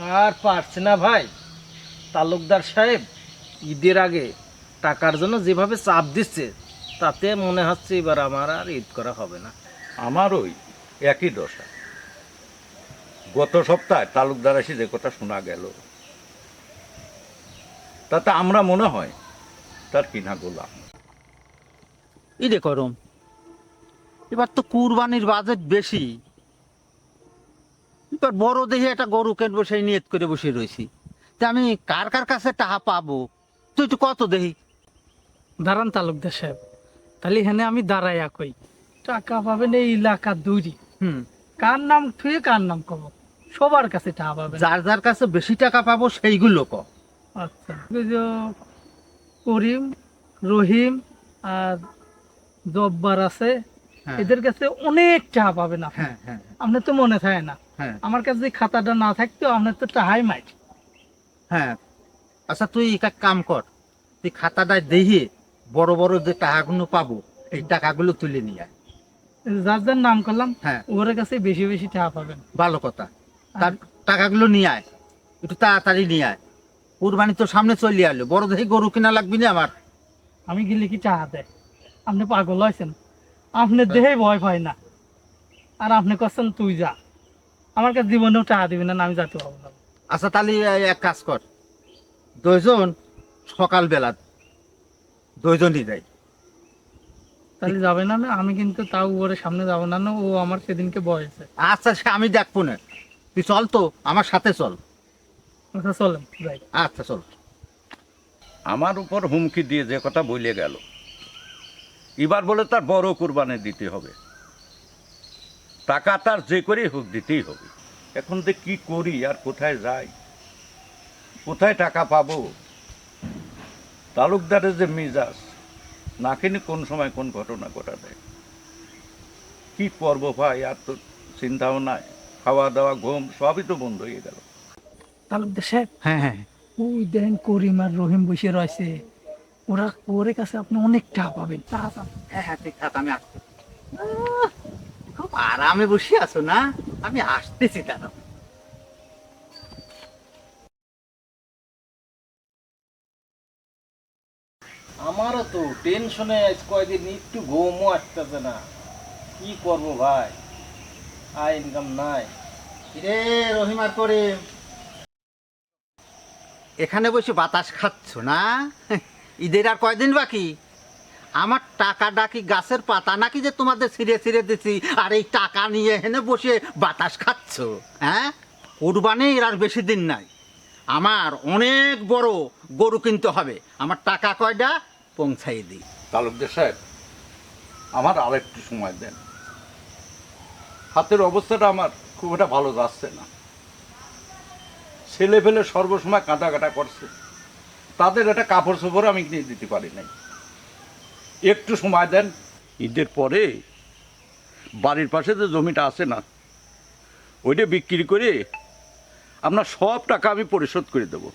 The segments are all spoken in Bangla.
আর পারছে না ভাই। তালুকদার সাহেব ঈদের আগে টাকার জন্য যেভাবে চাপ দিচ্ছে তাতে মনে হচ্ছে এবার আমার আর ঈদ করা হবে না। আমার ওই একই দশা। গত সপ্তাহে তালুকদার এসে যে কথা শোনা গেল তাতে আমরা মনে হয় তার কিনা গোলাম। ইরে করম। এবার তো কুরবানির বাজেট বেশি। বড় দেখে একটা গরু কিনবো সেই নিয়ত করে বসে রয়েছি। তা আমি কার কার কাছে টাকা পাবো? তুই তো কত দেখি দাঁড়ান তালুকদার সাহেব তাহলে এখানে আমি দাঁড়াই একই। টাকা পাবেন এই এলাকা দূরি হুম। কার নাম থুয়ে কার নাম কব? সবার কাছে টাকা পাবেন। যার যার কাছে বেশি টাকা পাবো সেইগুলো ক। আচ্ছা করিম রহিম আর জব্বার আছে হ্যাঁ। এদের কাছে অনেক টাকা পাবেন আপনি। হ্যাঁ হ্যাঁ আপনার তো মনে থাকে না। আমার কাছে যে খাতাটা না থাকতো আপনার তো টাকাই মাইট হ্যাঁ। আচ্ছা তুই এক কাম কর। তুই খাতাটা দেখে বড় বড় যে টাকাগুলো পাবো এই টাকাগুলো তুলে নিয়ে আয়। যার যার নাম করলাম হ্যাঁ। ওর কাছে বেশি বেশি টাকা পাবেন। ভালো কথা। তার টাকাগুলো নিয়ে আয়। একটু তাড়াতাড়ি নিয়ে আয়। কুরবানি তো সামনে চলে আলো বড় দেখে গরু কিনা লাগবে না আমার? আমি গেলে কি টাকা দেয়? আপনি পাগল হয়েছেন। আপনি দেহে ভয় পায় না। আর আপনি করছেন তুই যা। আমার কাছে জীবনেও টাকা দিবি না আমি যাতে পাবো না। আচ্ছা তাহলে এক কাজ কর। দুইজন সকালবেলা দুইজনই যাই। তাহলে যাবে না না আমি কিন্তু তাও ওর সামনে যাব না না ও আমার সেদিনকে বয়েছে আচ্ছা সে আমি দেখব না তুই চল তো আমার সাথে চল। আচ্ছা চলেন যাই। আচ্ছা চল। আমার উপর হুমকি দিয়ে যে কথা বলে গেল। এবার বলে তার বড় কুরবানি দিতে হবে। টাকা তার যে করে হোক দিতেই হবে। এখন যে কি করি আর কোথায় যাই? কোথায় টাকা পাবো? তালুকদারের যে মিজাজ না কিনে কোন সময় কোন ঘটনা ঘটা দেয় কি করব ভাই? আর তো চিন্তাও নাই। খাওয়া দাওয়া ঘুম সবই তো বন্ধ হয়ে গেল। তালুকদার সাহেব? হ্যাঁ হ্যাঁ। ওই দেখেন করিম আর রহিম বসে রয়েছে। ওরা ওর কাছে আপনি অনেক টাকা পাবেন। টাকা হ্যাঁ হ্যাঁ ঠিক আমি আসছি। আরামে বসে আছো না? আমি আসতেছি দাঁড়াও। আমারও তো টেনশনে কয়েকদিন একটু ঘুমও আসতেছে না। কি করব ভাই? আয় ইনকাম নাই। রে রহিমার করে এখানে বসে বাতাস খাচ্ছ না? ঈদের আর কয়দিন বাকি? আমার টাকাটা কি গাছের পাতা নাকি যে তোমাদের ছিঁড়ে ছিঁড়ে দিছি? আর এই টাকা নিয়ে এখানে বসে বাতাস খাচ্ছ হ্যাঁ? কুরবানির আর বেশি দিন নাই। আমার অনেক বড় গরু কিনতে হবে। আমার টাকা কয়টা পৌঁছাই দিই। তালুকদার সাহেব, আমার আর একটু সময় দেন। হাতের অবস্থাটা আমার খুব একটা ভালো যাচ্ছে না। ছেলে ফেলে সর্বসময় কাঁটা কাটা করছে। তাদের একটা কাপড় চোপড় আমি কিনে দিতে পারি নাই। একটু সময় দেন। ঈদের পরে বাড়ির পাশে যে জমিটা আছে না ওইটা বিক্রি করে আপনার সব টাকা আমি পরিশোধ করে দেবো।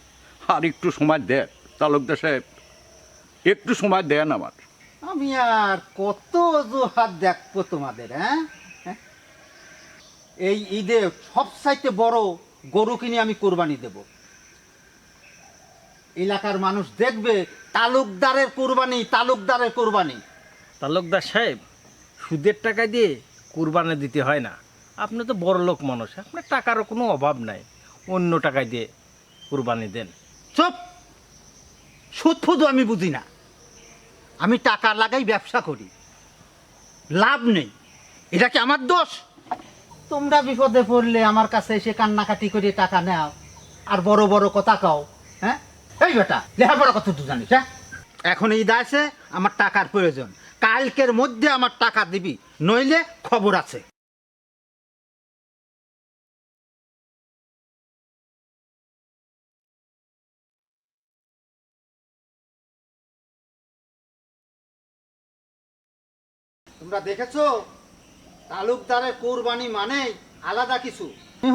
আর একটু সময় দেন তালুকদার সাহেব একটু সময় দেন আমার। আমি আর কত অজুহাত দেখব তোমাদের হ্যাঁ? হ্যাঁ? এই ঈদে সবচাইতে বড় গরু কিনে আমি কোরবানি দেব। এলাকার মানুষ দেখবে তালুকদারের কোরবানি তালুকদারের কোরবানি। তালুকদার সাহেব সুদের টাকা দিয়ে কুরবানি দিতে হয় না। আপনি তো বড় লোক মানুষ আপনার টাকারও কোনো অভাব নাই। অন্য টাকা দিয়ে কুরবানি দেন। চুপ! সুদ ফুদু আমি বুঝি না। আমি টাকা লাগাই ব্যবসা করি। লাভ নেই। এটা কি আমার দোষ? তোমরা বিপদে পড়লে আমার কাছে এসে কান্নাকাটি করে টাকা নাও। আর বড় বড় কথা কাও হ্যাঁ? বেটা, লেখাপড়া জানিস হ্যাঁ? এখন ঈদ আছে আমার টাকার প্রয়োজন। কালকের মধ্যে আমার টাকা দিবি, নইলে খবর আছে। তোমরা দেখেছ? তালুকদারের কোরবানি মানে আলাদা কিছু।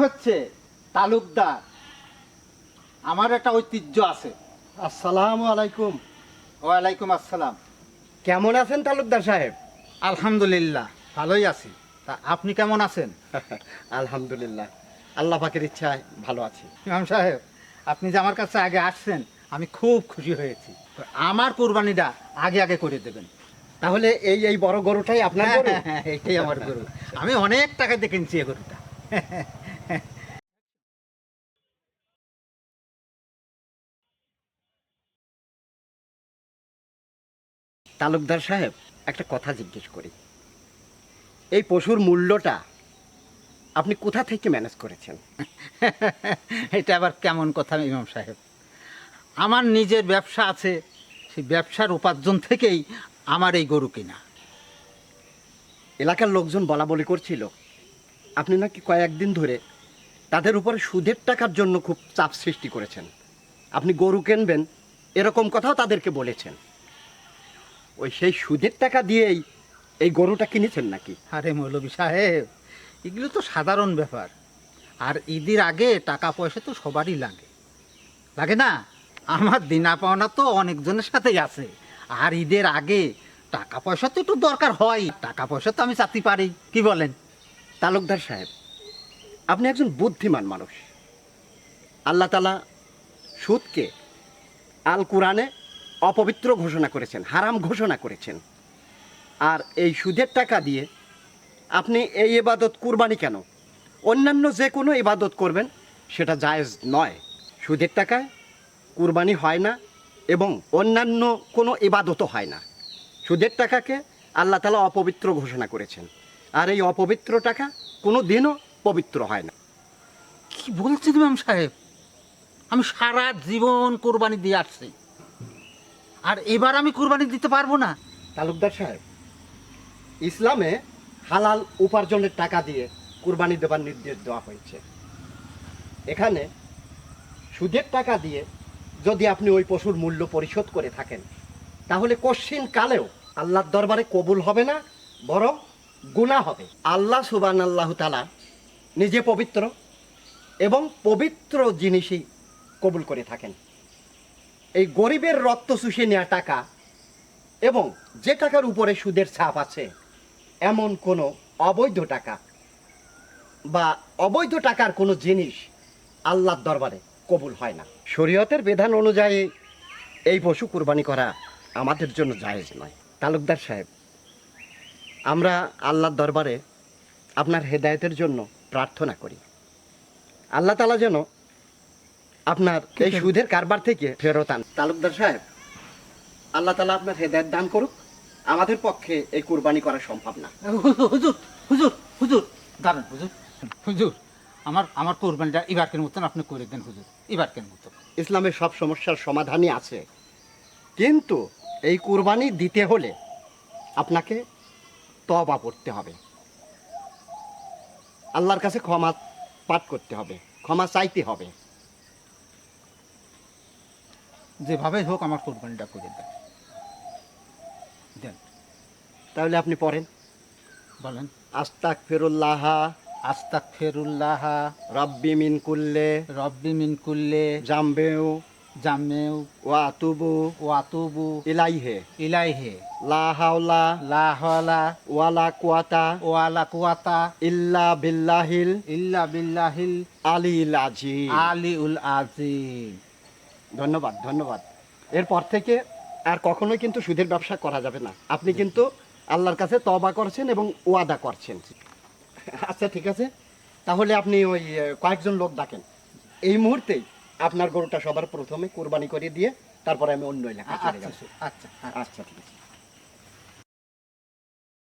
হচ্ছে তালুকদার। আমার একটা ঐতিহ্য আছে। আসসালামু আলাইকুম। ওয়ালাইকুম আসসালাম। কেমন আছেন তালুকদার সাহেব? আলহামদুলিল্লাহ ভালোই আছি। তা আপনি কেমন আছেন? আলহামদুলিল্লাহ আল্লাহ পাকের ইচ্ছায় ভালো আছি। ইমাম সাহেব আপনি যে আমার কাছে আগে আসছেন আমি খুব খুশি হয়েছি। তো আমার কোরবানিটা আগে আগে করে দেবেন। তাহলে এই এই বড় গরুটাই আপনার হ্যাঁ, গরু? এইটাই আমার গরু। আমি অনেক টাকা দিয়ে কিনছি এই গরুটা। তালুকদার সাহেব একটা কথা জিজ্ঞেস করি। এই পশুর মূল্যটা আপনি কোথা থেকে ম্যানেজ করেছেন? এটা আবার কেমন কথা ইমাম সাহেব? আমার নিজের ব্যবসা আছে সেই ব্যবসার উপার্জন থেকেই আমার এই গরু কিনা। এলাকার লোকজন বলা বলি করছিল আপনি নাকি কয়েকদিন ধরে তাদের উপরে সুদের টাকার জন্য খুব চাপ সৃষ্টি করেছেন। আপনি গরু কিনবেন এরকম কথাও তাদেরকে বলেছেন। ওই সেই সুদের টাকা দিয়েই এই গরুটা কিনেছেন নাকি? আরে মৌলবী সাহেব এগুলো তো সাধারণ ব্যাপার। আর ঈদের আগে টাকা পয়সা তো সবারই লাগে। লাগে না? আমার দিনা পাওনা তো অনেকজনের সাথেই আছে। আর ঈদের আগে টাকা পয়সা তো একটু দরকার হয়। টাকা পয়সা তো আমি চাতে পারি। কি বলেন? তালুকদার সাহেব আপনি একজন বুদ্ধিমান মানুষ। আল্লাহ তালা সুদকে আল কোরআনে অপবিত্র ঘোষণা করেছেন, হারাম ঘোষণা করেছেন। আর এই সুদের টাকা দিয়ে আপনি এই এবাদত কুরবানি কেন? অন্যান্য যে কোনো ইবাদত করবেন, সেটা জায়েজ নয়। সুদের টাকায় কুরবানি হয় না এবং অন্যান্য কোনো ইবাদতও হয় না। সুদের টাকাকে আল্লাহ তালা অপবিত্র ঘোষণা করেছেন। আর এই অপবিত্র টাকা কোনো দিনও পবিত্র হয় না। কি বলছেন ইমাম সাহেব? আমি সারা জীবন কোরবানি দিয়ে আসছি। আর এবার আমি কোরবানি দিতে পারব না। তালুকদার সাহেব, ইসলামে হালাল উপার্জনের টাকা দিয়ে কুরবানি দেবার নির্দেশ দেওয়া হয়েছে। এখানে সুদের টাকা দিয়ে যদি আপনি ওই পশুর মূল্য পরিশোধ করে থাকেন, তাহলে কশ্চিন কালেও আল্লাহর দরবারে কবুল হবে না, বরং গুণা হবে। আল্লাহ সুবান আল্লাহ তালা নিজে পবিত্র এবং পবিত্র জিনিসই কবুল করে থাকেন। এই গরিবের রক্ত শুষে নেওয়া টাকা এবং যে টাকার উপরে সুদের ছাপ আছে, এমন কোনো অবৈধ টাকা বা অবৈধ টাকার কোনো জিনিস আল্লাহর দরবারে কবুল হয় না। শরীয়তের বিধান অনুযায়ী এই পশু কুরবানি করা আমাদের জন্য জায়েজ নয়। তালুকদার সাহেব, আমরা আল্লাহর দরবারে আপনার হেদায়েতের জন্য প্রার্থনা করি। আল্লাহ তালা যেন আপনার এই সুদের কারবার থেকে ফেরত আন। তালুকদার সাহেব আল্লাহ তালা আপনার হেদায়ত দান করুক। আমাদের পক্ষে এই কুরবানি করা সম্ভব না। হুজুর হুজুর হুজুর। দাঁড়ান হুজুর হুজুর আমার আমার কোরবানিটা এবারকের মতন আপনি করে দেন হুজুর এবারকের মতন। ইসলামের সব সমস্যার সমাধানই আছে। কিন্তু এই কুরবানি দিতে হলে আপনাকে তবা পড়তে হবে। আল্লাহর কাছে ক্ষমা পাঠ করতে হবে ক্ষমা চাইতে হবে। যেভাবে হোক আমার কোরবানিটা করে দেন। দেন। তাহলে আপনি পড়েন। বলেন। আস্তাক ফেরুল্লাহা। আস্তাক ফেরুল্লাহা। রব্বি মিন কুল্লে। রব্বি মিন কুল্লে। জাম্বেউ। জামেউ ওয়া তুবু ওয়াতুবু ইলাইহে। ইলাইহে। লা হাওলা। লা হাওলা। ওয়ালা কুয়াতা। ওয়ালা কুয়াতা। ইল্লা বিল্লাহিল। ইল্লা বিল্লাহিল। আলিল আজিম আলিউল আজিম ধন্যবাদ ধন্যবাদ। এরপর থেকে আর কখনোই কিন্তু সুদের ব্যবসা করা যাবে না। আপনি কিন্তু আল্লাহর কাছে তবা করছেন এবং ওয়াদা করছেন। আচ্ছা ঠিক আছে। তাহলে আপনি ওই কয়েকজন লোক ডাকেন। এই মুহূর্তে আপনার গরুটা সবার প্রথমে কোরবানি করে দিয়ে তারপরে আমি অন্য এলাকায় চলে আচ্ছা আচ্ছা আচ্ছা। আচ্ছা ঠিক আছে।